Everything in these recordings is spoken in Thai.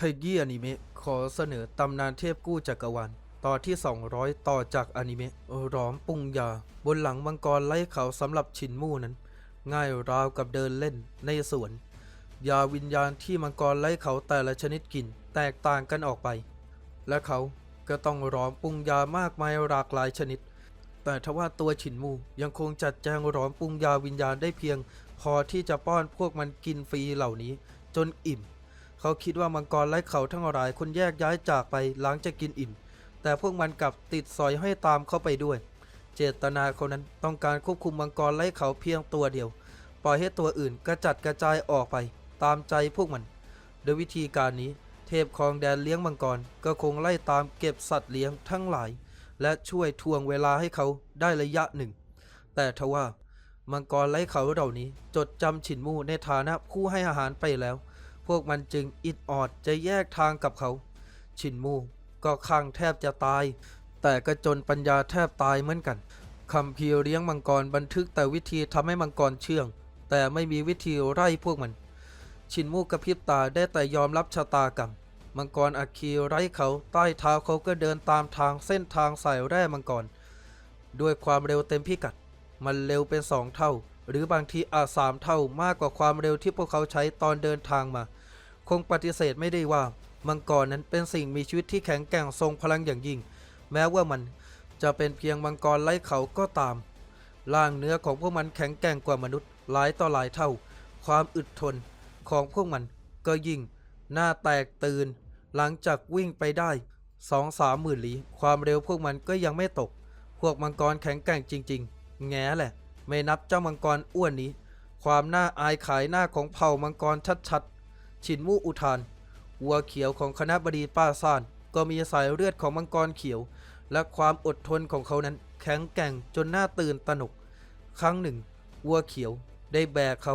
ขยี้อนิเมะขอเสนอตำนานเทพกู้จักรวาลตอนที่ 200 ต่อจากอนิเมะร้อมปรุงยา บนหลังมังกรไล่เขาสำหรับชินมู่นั้น ง่ายราวกับเดินเล่นในสวน ยาวิญญาณที่มังกรไล่เขาแต่ละชนิดกินแตกต่างกันออกไป และเขาก็ต้องร้อมปรุงยามากมายหลากหลายชนิด แต่ทว่าตัวฉินมูยังคงจัดแจงร้อมปรุงยาวิญญาณได้เพียง พอที่จะป้อนพวกมันกินฟรีเหล่านี้จนอิ่ม เขาคิดว่ามังกรไล่เขาทั้งหลายคนแยกย้ายจากไปหลังจากกินอิ่ม แต่พวกมันกลับติดสอยให้ตามเข้าไปด้วย เจตนาเขานั้นต้องการควบคุมมังกรไล่เขาเพียงตัวเดียว ปล่อยให้ตัวอื่นกระจัดกระจายออกไป ตามใจพวกมัน โดยวิธีการนี้ เทพคองแดนเลี้ยงมังกรก็คงไล่ตามเก็บสัตว์เลี้ยงทั้งหลาย และช่วยทวงเวลาให้เขาได้ระยะหนึ่ง แต่ทว่ามังกรไล่เขาเหล่านี้จดจำฉินมู่ในฐานะผู้ให้อาหารไปแล้ว พวกมันจึงอิดออดจะแยกทางกับเขาฉินมูก็ข้างแทบจะตาย แต่ก็จนปัญญาแทบตายเหมือนกันคำพีร์เลี้ยงมังกรบันทึกแต่วิธีทำให้มังกรเชื่อง แต่ไม่มีวิธีไล่พวกมัน ชินมูกระพริบตาได้แต่ยอมรับชะตากรรมมังกรอาคีไร้เขาใต้เท้าเขาก็เดินตามทางเส้นทางสายแร่มังกร ด้วยความเร็วเต็มพิกัด มันเร็วเป็นสองเท่า หรือบางทีอาจสามเท่ามากกว่าความเร็วที่พวกเขาใช้ตอนเดินทางมา คงปฏิเสธไม่ได้ว่ามังกรนั้นเป็นสิ่งมีชีวิตที่แข็งแกร่งทรงพลังอย่างยิ่ง แม้ว่ามันจะเป็นเพียงมังกรไร้เขาก็ตาม ร่างเนื้อของพวกมันแข็งแกร่งกว่ามนุษย์หลายต่อหลายเท่า ความอึดทนของพวกมันก็ยิ่งหน้าแตกตื่น หลังจากวิ่งไปได้สองสามหมื่นลี้ความเร็วพวกมันก็ยังไม่ตก พวกมังกรแข็งแกร่งจริง ๆ แง่แหละ ไม่นับเจ้ามังกรอ้วนนี้ ความน่าอายขายหน้าของเผ่ามังกรชัดๆ ฉินมู่อุทาน วัวเขียวของคณะบดีป้าซ่าน ก็มีสายเลือดของมังกรเขียว และความอดทนของเขานั้นแข็งแกร่งจนน่าตื่นตระหนก ครั้งหนึ่ง วัวเขียวได้แบกเขา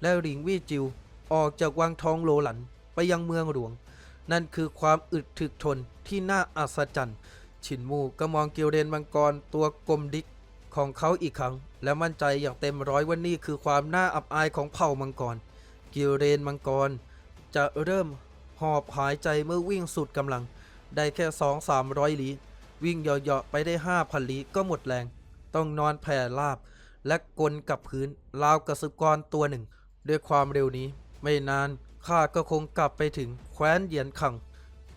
และหลิงวี่จิวออกจากวังทองโลหลันไปยังเมืองหลวง นั่นคือความอึดถึกทนที่น่าอัศจรรย์ฉินมูก็มองเกียวเรนมังกรตัวกลมดิกของเขาอีกครั้ง และมั่นใจอย่างเต็มร้อยว่านี่คือความน่าอับอายของเผ่ามังกรเกียวเรนมังกร จะเริ่มหอบหายใจเมื่อวิ่งสุดกำลัง ได้แค่สองสามร้อยลี้วิ่งเหยาะๆไปได้ห้าพันลี้ก็หมดแรง ต้องนอนแผ่ราบ และกลกับพื้นราวกับสุกรตัวหนึ่ง ด้วยความเร็วนี้ ไม่นานข้าก็คงกลับไปถึงแคว้นเหยียนขัง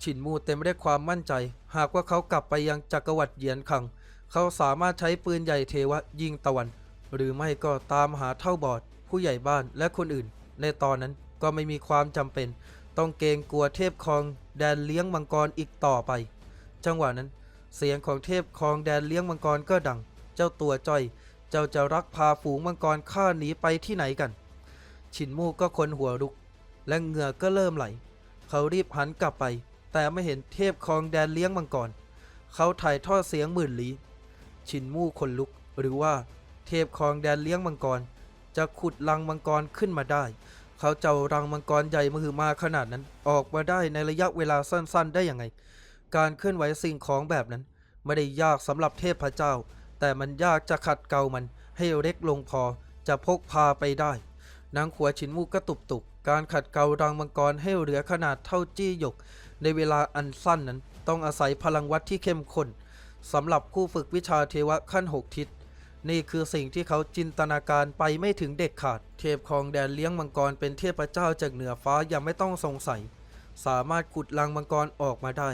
ฉินมูเต็มไปด้วยความมั่นใจ หากว่าเขากลับไปยังจักรวรรดิเหยียนขัง เขาสามารถใช้ปืนใหญ่เทวะยิงตะวัน หรือไม่ก็ตามหาเท่าบอด ผู้ใหญ่บ้านและคนอื่น ในตอนนั้น ก็ไม่มีความจำเป็น ต้องเกรงกลัวเทพคองแดนเลี้ยงมังกรอีกต่อไป จังหวะนั้น เสียงของเทพคองแดนเลี้ยงมังกรก็ดัง เจ้าตัวจ้อย เจ้าจะรักพาฝูงมังกรข้าหนีไปที่ไหนกันฉินมู่ก็คนหัวลุก และเหงื่อก็เริ่มไหล เขารีบหันกลับไป แต่ไม่เห็นเทพคองแดนเลี้ยงมังกร เขาถ่ายทอดเสียงหมื่นลี้ฉินมู่คนลุกหรือว่าเทพคองแดนเลี้ยงมังกร จะขุดรังมังกรขึ้นมาได้ เขาเจ้ารังมังกรใหญ่มหึมาขนาดนั้น ออกมาได้ในระยะเวลาสั้นๆ ได้ยังไง การเคลื่อนไหวสิ่งของแบบนั้น ไม่ได้ยากสำหรับเทพเจ้า แต่มันยากจะขัดเกลามัน ให้เล็กลงพอจะพกพาไปได้นางขัวฉินมูกก็ตุบตุบการขัดเกลารังมังกรให้เหลือขนาดเท่าจี้หยก ในเวลาอันสั้นนั้น ต้องอาศัยพลังวัดที่เข้มข้นสำหรับผู้ฝึกวิชาเทวะขั้นหกทิศ นี่คือสิ่งที่เขาจินตนาการไปไม่ถึงเด็กขาด เทพคองแดนเลี้ยงมังกรเป็นเทพเจ้าจากเหนือฟ้ายังไม่ต้องสงสัย สามารถขุดรังมังกรออกมาได้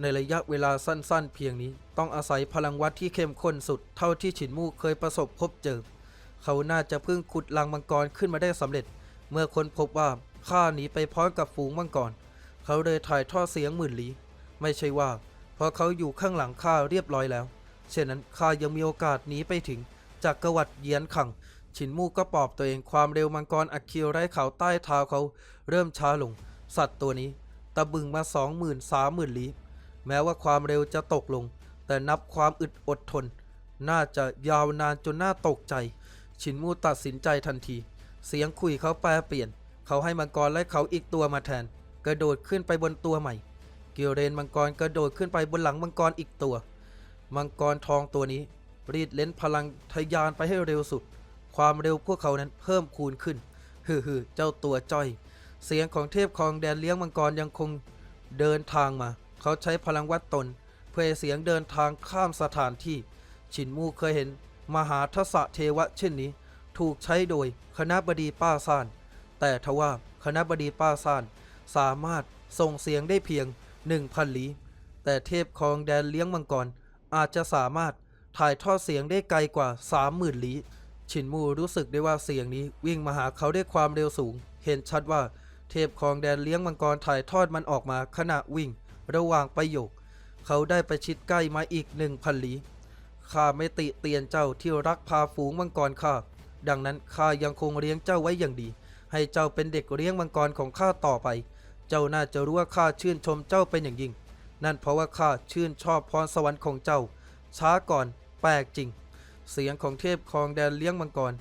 ในระยะเวลาสั้นๆ เพียงนี้ ต้องอาศัยพลังวัดที่เข้มข้นสุดเท่าที่ฉินมู่เคยประสบพบเจอ เขาน่าจะเพิ่งขุดรังมังกรขึ้นมาได้สำเร็จ เมื่อคนพบว่าข้าหนีไปพร้อมกับฝูงมังกร เขาเลยถ่ายทอดเสียงหมื่นลี้ ไม่ใช่ว่าเพราะเขาอยู่ข้างหลังข้าเรียบร้อยแล้ว เช่นนั้นข้ายังมีโอกาสหนีไปถึงจากกรวัดเยียนขังฉินมู่ก็ปอบตัวเองความเร็วมังกรอัคคิวไร้เขาใต้เท้าเขา เริ่มช้าลง สัตว์ตัวนี้ ตะบึงมาสองหมื่นสามหมื่นลี้แม้ว่าความเร็วจะตกลง แต่นับความอึดอดทน น่าจะยาวนานจนน่าตกใจฉินมู่ตัดสินใจทันที เสียงคุยเขาแปลเปลี่ยน เขาให้มังกรและเขาอีกตัวมาแทน กระโดดขึ้นไปบนตัวใหม่ เกียวเรนมังกรกระโดดขึ้นไปบนหลังมังกรอีกตัว มังกรทองตัวนี้ รีดเล้นพลังทยานไปให้เร็วสุด ความเร็วพวกเขานั้นเพิ่มคูณขึ้นฮือฮือเจ้าตัวจ้อย เสียงของเทพคองแดนเลี้ยงมังกรยังคงเดินทางมา เขาใช้พลังวัดตน เพื่อเสียงเดินทางข้ามสถานที่ฉินมู่เคยเห็น มหาทศเทวะเช่นนี้ ถูกใช้โดยคณะบดีป้าซาน แต่ทว่าคณะบดีป้าซาน สามารถส่งเสียงได้เพียง1,000ลี้แต่เทพคองแดนเลี้ยงมังกร อาจจะสามารถถ่ายทอดเสียงได้ไกลกว่า 30,000ลี้ฉินมูรู้สึกได้ว่าเสียงนี้วิ่งมาหาเขาด้วยความเร็วสูง เห็นชัดว่าเทพคองแดนเลี้ยงมังกรถ่ายทอดมันออกมาขณะวิ่ง ระหว่างประโยค เขาได้ไปชิดใกล้มาอีก1,000ลี้ข้าไม่ติเตียนเจ้าที่รักพาฝูงมังกรข้าดังนั้นข้ายังคงเลี้ยงเจ้าไว้อย่างดี ให้เจ้าเป็นเด็กเลี้ยงมังกรของข้าต่อไป เจ้าน่าจะรู้ว่าข้าชื่นชมเจ้าเป็นอย่างยิ่ง นั่นเพราะว่าข้าชื่นชอบพรสวรรค์ของเจ้า ช้าก่อนแปลกจริง เสียงของเทพคองแดนเลี้ยงมังกร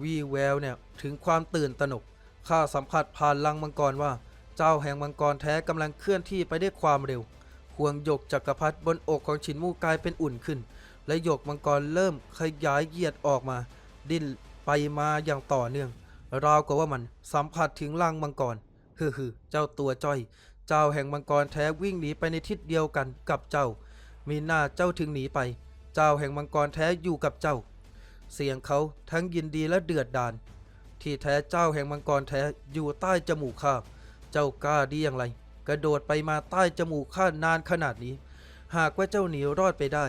วีแววเนี่ยถึงความตื่นตระหนกข้าสัมผัสผ่านลังมังกรว่า เจ้าแห่งมังกรแท้กำลังเคลื่อนที่ไปด้วยความเร็วห่วงหยกจักรพรรดิบนอกของฉินมู่กลายเป็นอุ่นขึ้น และหยกมังกรเริ่มขยายเหยียดออกมา ดิ้นไปมาอย่างต่อเนื่อง ราวกับว่ามันสัมผัสถึงลังมังกร ฮือฮือเจ้าตัวจ้อย เจ้าแห่งมังกรแท้วิ่งหนีไปในทิศเดียวกันกับเจ้า มีหน้าเจ้าถึงหนีไป เจ้าแห่งมังกรแท้อยู่กับเจ้า เสียงเขาทั้งยินดีและเดือดดาล ที่แท้เจ้าแห่งมังกรแท้อยู่ใต้จมูกข้า เจ้ากล้าดีอย่างไร กระโดดไปมาใต้จมูกข้านานขนาดนี้ หากว่าเจ้าหนีรอดไปได้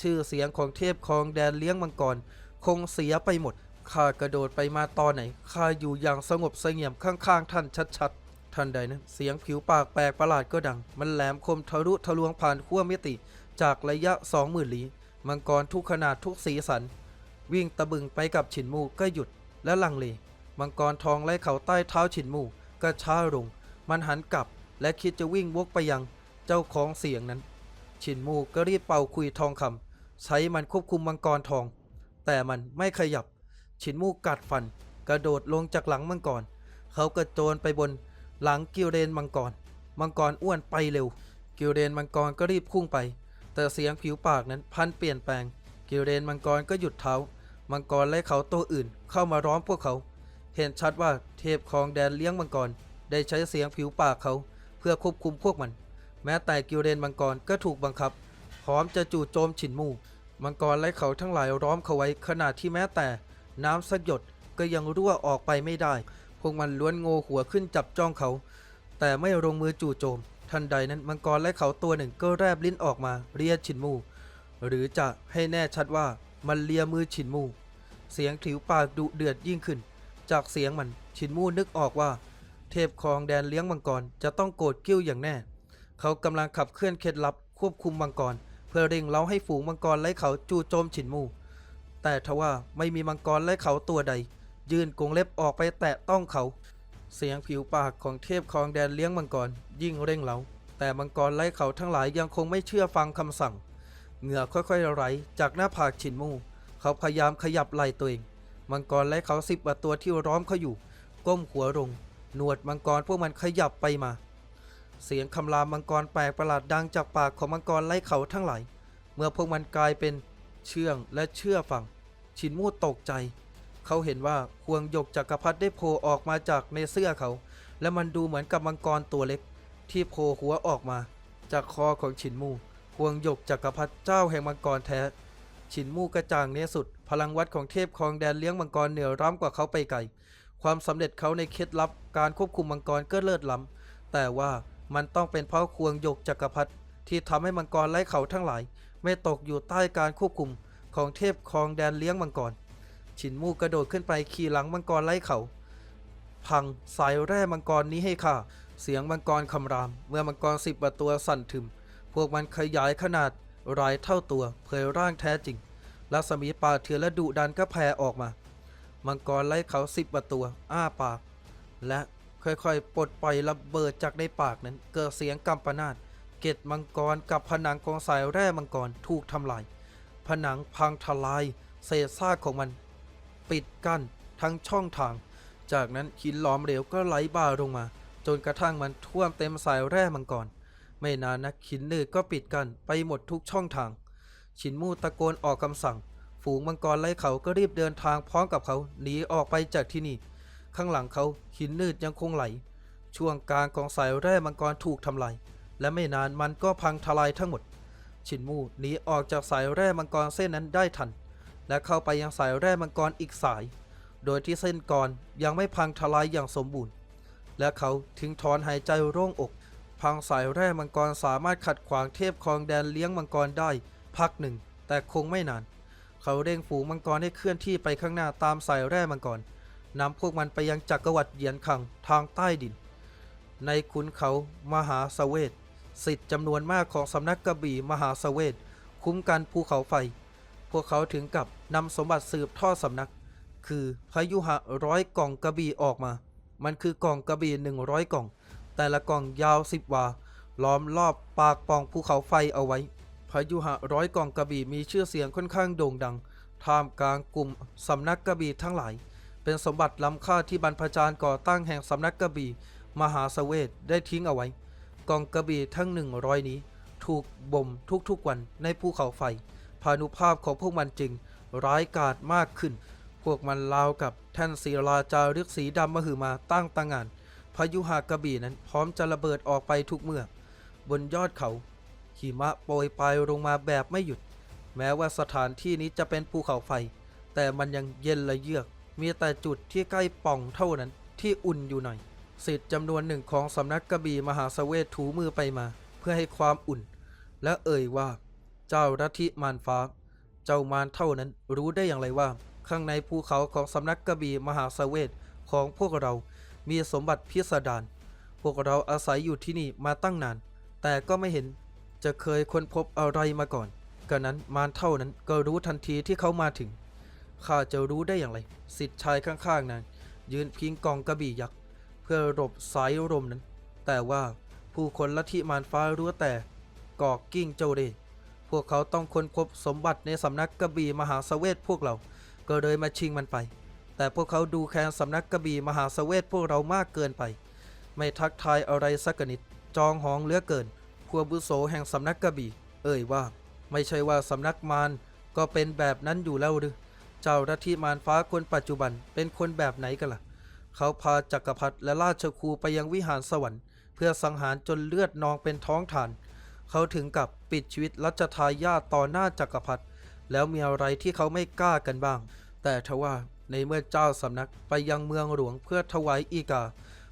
ชื่อเสียงของเทพคองแดนเลี้ยงมังกร คงเสียไปหมดข้ากระโดดไปมาตอนไหนข้าอยู่อย่างสงบเสงี่ยมข้างๆท่านชัดๆ ทันใดนั้นเสียงผิวปากแปลกประหลาดก็ดัง มันแหลมคมทะลุทะลวงผ่านขั้วมิติ จากระยะสองหมื่นลี้มังกรทุกขนาดทุกสีสัน วิ่งตะบึงไปกับฉินมูก็หยุดและลังเลมังกรทองไล่เขาใต้เท้าฉินมูก็ช้าลง มันหันกลับและคิดจะวิ่งวกไปยังเจ้าของเสียงนั้น ฉินมูก็รีบเป่าคุยทองคำใช้มันควบคุมมังกรทอง แต่มันไม่ขยับ ฉินมูกัดฟัน กระโดดลงจากหลังมังกร เขากระโจนไปบน หลังกิวเรนมังกร มังกรอ้วนไปเร็ว กิวเรนมังกรก็รีบพุ่งไป แต่เสียงผิวปากนั้นพันเปลี่ยนแปลง กิวเรนมังกรก็หยุดเท้า มังกรและเขาตัวอื่นเข้ามาร้อมพวกเขา เห็นชัดว่าเทพของแดนเลี้ยงมังกรได้ใช้เสียงผิวปากเขา เพื่อควบคุมพวกมัน แม้แต่กิวเรนมังกรก็ถูกบังคับ พร้อมจะจู่โจมฉินมูมังกรและเขาทั้งหลายล้อมเขาไว้ขณะที่แม้แต่ น้ำสักหยดก็ยังรั่วออกไปไม่ได้ พวกมันล้วนโงหัวขึ้นจับจ้องเขา แต่ไม่ลงมือจู่โจม ทันใดนั้นมังกรและเขาตัวหนึ่งก็แรบลิ้นออกมาเรียกฉินมู หรือจะให้แน่ชัดว่ามันเลียมือฉินมู เสียงผิวปากดุเดือดยิ่งขึ้น จากเสียงมันฉินมูนึกออกว่า เทพคองแดนเลี้ยงมังกรจะต้องโกรธกิ้วอย่างแน่ เขากำลังขับเคลื่อนเคล็ดลับควบคุมมังกรเพื่อเร่งเร้าให้ฝูงมังกรไล่เขาจู่โจมฉินมู แต่ทว่าไม่มีมังกรไล่เขาตัวใด ยื่นกรงเล็บออกไปแตะต้องเขา เสียงผิวปากของเทพคองแดนเลี้ยงมังกร ยิ่งเร่งเร้าแต่มังกรไล่เขาทั้งหลายยังคงไม่เชื่อฟังคำสั่ง เหงื่อค่อยๆไหลจากหน้าผากฉินมู เขาพยายามขยับไหล่ตัวเอง มังกรและเขาสิบกว่าตัวที่ร้อมเขาอยู่ ก้มหัวลงหนวดมังกรพวกมันขยับไปมา เสียงคำรามมังกรแปลกประหลาดดังจากปากของมังกรไล่เขาทั้งหลาย เมื่อพวกมันกลายเป็นเชื่องและเชื่อฟังฉินมูตกใจ เขาเห็นว่าควงหยกจักรพรรดิได้โผล่ออกมาจากในเสื้อเขา และมันดูเหมือนกับมังกรตัวเล็ก ที่โผล่หัวออกมา จากคอของฉินมู่ควงหยกจักรพรรดิเจ้าแห่งมังกรแท้ ฉินมู่กระจ่างเนสุด พลังวัดของเทพคองแดนเลี้ยงมังกรเหนือล้ำกว่าเขาไปไกล ความสำเร็จเขาในเคล็ดลับการควบคุมมังกรก็เลิศล้ำแต่ว่ามันต้องเป็นเพราะควงหยกจักรพรรดิที่ทำให้มังกรไล่เขาทั้งหลาย ไม่ตกอยู่ใต้การควบคุมของเทพคองแดนเลี้ยงมังกร ฉินมูกระโดดขึ้นไปขี่หลังมังกรไล่เขา พังสายแร่มังกรนี้ให้ข้าเสียงมังกรคำราม เมื่อมังกรสิบตัวสั่นทึม พวกมันขยายขนาดหลายเท่าตัวเผยร่างแท้จริงรัศมีป่าเถื่อนและดุดันก็แผ่ออกมา มังกรไล่เขาสิบตัว อ้าปาก และค่อยๆ ปลดปล่อยระเบิดจากในปากนั้น เกิดเสียงกำปนาตเกตมังกรกับผนังของสายแร่มังกรถูกทำลาย ผนังพังทลาย เศษซากของมัน ปิดกั้นทั้งช่องทาง จากนั้นหินหลอมเหลวก็ไหลบ่าลงมา จนกระทั่งมันท่วมเต็มสายแร่มังกรไม่นานนักหินหนืดก็ปิดกั้นไปหมดทุกช่องทางฉินมูตะโกนออกคำสั่ง ฝูงมังกรไล่เขาก็รีบเดินทางพร้อมกับเขาหนีออกไปจากที่นี่ ข้างหลังเขาหินหนืดยังคงไหล ช่วงกลางของสายแร่มังกรถูกทำลายและไม่นานมันก็พังทลายทั้งหมด ชินมูหนีออกจากสายแร่มังกรเส้นนั้นได้ทัน และเข้าไปยังสายแร่มังกรอีกสาย โดยที่เส้นก่อนยังไม่พังทลายอย่างสมบูรณ์ และเขาถึงถอนหายใจโล่งอก พังสายแร่มังกรสามารถขัดขวางเทพครองแดนเลี้ยงมังกรได้ พักหนึ่ง แต่คงไม่นาน เขาเร่งฝูงมังกรให้เคลื่อนที่ไปข้างหน้าตามสายแร่มังกรนำพวกมันไปยังจักรวรรดิเหยียนคังทางใต้ดิน ในขุนเขามหาสเวทสิทธิ์จำนวนมากของสำนักกระบี่มหาสเวทคุ้มกันภูเขาไฟ พวกเขาถึงกับนำสมบัติสืบทอดสำนัก คือพยุหะร้อยกล่องกระบี่ออกมา มันคือกล่องกระบี่หนึ่งร้อยกล่อง แต่ละกล่องยาวสิบวา ล้อมรอบปากปองภูเขาไฟเอาไว้พยุหะร้อยกล่องกระบี่มีชื่อเสียงค่อนข้างโด่งดัง ท่ามกลางกลุ่มสำนักกระบี่ทั้งหลาย เป็นสมบัติล้ำค่าที่บรรพจารย์ก่อตั้งแห่งสำนักกระบี่มหาสเวทได้ทิ้งเอาไว้กล่องกระบี่ทั้งหนึ่งร้อยนี้ ถูกบ่มทุกๆวันในภูเขาไฟ พานุภาพของพวกมันจึงร้ายกาจมากขึ้น พวกมันราวกับแท่นศิลาจารึกสีดำมหึมาตั้งตางาน พายุหากระบี่นั้นพร้อมจะระเบิดออกไปทุกเมื่อ บนยอดเขา หิมะโปรยปลายลงมาแบบไม่หยุด แม้ว่าสถานที่นี้จะเป็นภูเขาไฟ แต่มันยังเย็นละเยือก มีแต่จุดที่ใกล้ป่องเท่านั้นที่อุ่นอยู่หน่อยสิทธิ์จำนวนหนึ่งของสำนักกระบี่มหาสเวทถูมือไปมา เพื่อให้ความอุ่น และเอ่ยว่า เจ้ารัทิมารฟ้า เจ้ามารเท่านั้นรู้ได้อย่างไรว่า ข้างในภูเขาของสำนักกระบี่มหาสเวทของพวกเรามีสมบัติพิสดารพวกเราอาศัยอยู่ที่นี่มาตั้งนาน แต่ก็ไม่เห็นจะเคยค้นพบอะไรมาก่อนกันนั้นมารเท่านั้นก็รู้ทันทีที่เขามาถึงข้าจะรู้ได้อย่างไร สิทธิ์ชายข้างๆนั้นยืนพิงกองกระบี่ยักษ์เพื่อหลบสายลมนั้น แต่ว่าผู้คนละที่มารฟ้ารู้แต่กอกกิ้งเจ้าเรห์ พวกเขาต้องค้นพบสมบัติในสำนักกระบี่มหาสเวทพวกเรา ก็เลยมาชิงมันไป แต่พวกเขาดูแคลนสำนักกระบี่มหาสเวทพวกเรามากเกินไป ไม่ทักทายอะไรสักนิด จองหองเหลือเกินพวกบุโสแห่งสำนักกระบี่ เอ่ยว่า ไม่ใช่ว่าสำนักมารก็เป็นแบบนั้นอยู่แล้วหรือ เจ้ารัทิมารฟ้าคนปัจจุบันเป็นคนแบบไหนกันล่ะ เขาพาจักรพรรดิและราชครูไปยังวิหารสวรรค์ เพื่อสังหารจนเลือดนองเป็นท้องฐาน เขาถึงกับปิดชีวิตรัชทายาทต่อหน้าจักรพรรดิแล้วมีอะไรที่เขาไม่กล้ากันบ้าง แต่ทว่าในเมื่อเจ้าสำนักไปยังเมืองหลวงเพื่อถวายอีกา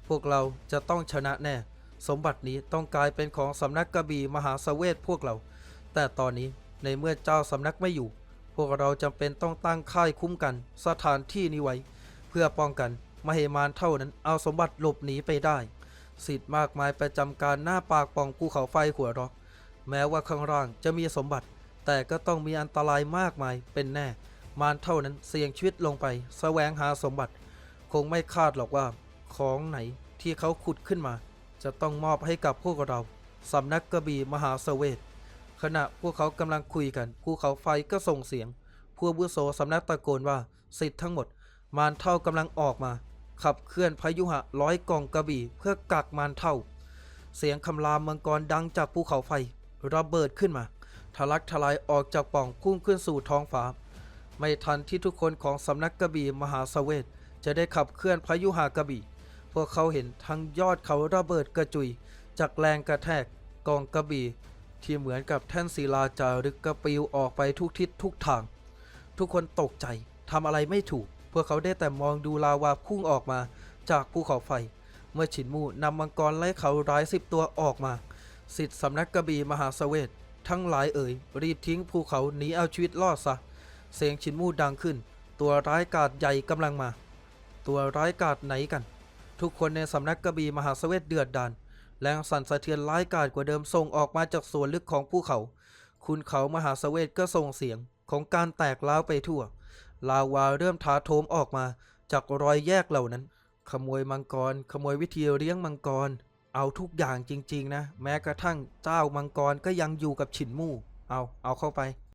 พวกเราจะต้องชนะแน่ สมบัตินี้ต้องกลายเป็นของสำนักกระบี่มหาสเวทพวกเรา แต่ตอนนี้ในเมื่อเจ้าสำนักไม่อยู่ พวกเราจำเป็นต้องตั้งค่ายคุ้มกัน สถานที่นี้ไว้ เพื่อป้องกันไม่ให้มารเท่านั้นเอาสมบัติหลบหนีไปได้ สิทธิ์มากมายประจำการหน้าปากป่องภูเขาไฟหัวรอก แม้ว่าข้างล่างจะมีสมบัติ แต่ก็ต้องมีอันตรายมากมายเป็นแน่ มารเท่านั้นเสี่ยงชีวิตลงไปแสวงหาสมบัติ คงไม่คาดหรอกว่า ของไหนที่เขาขุดขึ้นมา จะต้องมอบให้กับพวกเราสำนักกระบี่มหาเสเวทขณะพวกเขากำลังคุยกันภูเขาไฟก็ส่งเสียงพวกบุโสสำนักตะโกนว่าสิทธิ์ทั้งหมด มารเท่ากำลังออกมา ขับเคลื่อนพายุหะร้อยกองกระบี่เพื่อกักมารเท่า เสียงคำรามมังกรดังจากภูเขาไฟ ระเบิดขึ้นมา ทะลักทลายออกจากป่องพุ่งขึ้นสู่ท้องฟ้า ไม่ทันที่ทุกคนของสำนักกระบี่มหาเสเวทจะได้ขับเคลื่อนพายุหากระบี่ พวกเขาเห็นทั้งยอดเขาระเบิดกระจุย จากแรงกระแทกกองกระบี่ ที่เหมือนกับแท่นศิลาจารึกกระปิวออกไปทุกทิศทุกทาง ทุกคนตกใจทำอะไรไม่ถูก พวกเขาได้แต่มองดูลาวาพุ่งออกมาจากภูเขาไฟ เมื่อฉินมู่นำมังกรไล่เขาร้ายสิบตัวออกมา สิทธิสำนักกระบี่มหาเสเวททั้งหลายเอ่ย รีบทิ้งภูเขาหนีเอาชีวิตรอดซะ เสียงฉินมูดังขึ้น ตัวร้ายกาจใหญ่กำลังมา ตัวร้ายกาจไหนกัน ทุกคนในสำนักกระบี่มหาเสเวทเดือดดาลแรงสั่นสะเทือนร้ายกาจกว่าเดิมส่งออกมาจากส่วนลึกของภูเขา คุณเขามหาเสเวทก็ส่งเสียงของการแตกล้าวไปทั่ว ลาวาเริ่มถาโถมออกมาจากรอยแยกเหล่านั้น ขโมยมังกร ขโมยวิธีเลี้ยงมังกร เอาทุกอย่างจริง ๆ นะ แม้กระทั่งเจ้ามังกรก็ยังอยู่กับฉินมู่ เอา เอาเข้าไป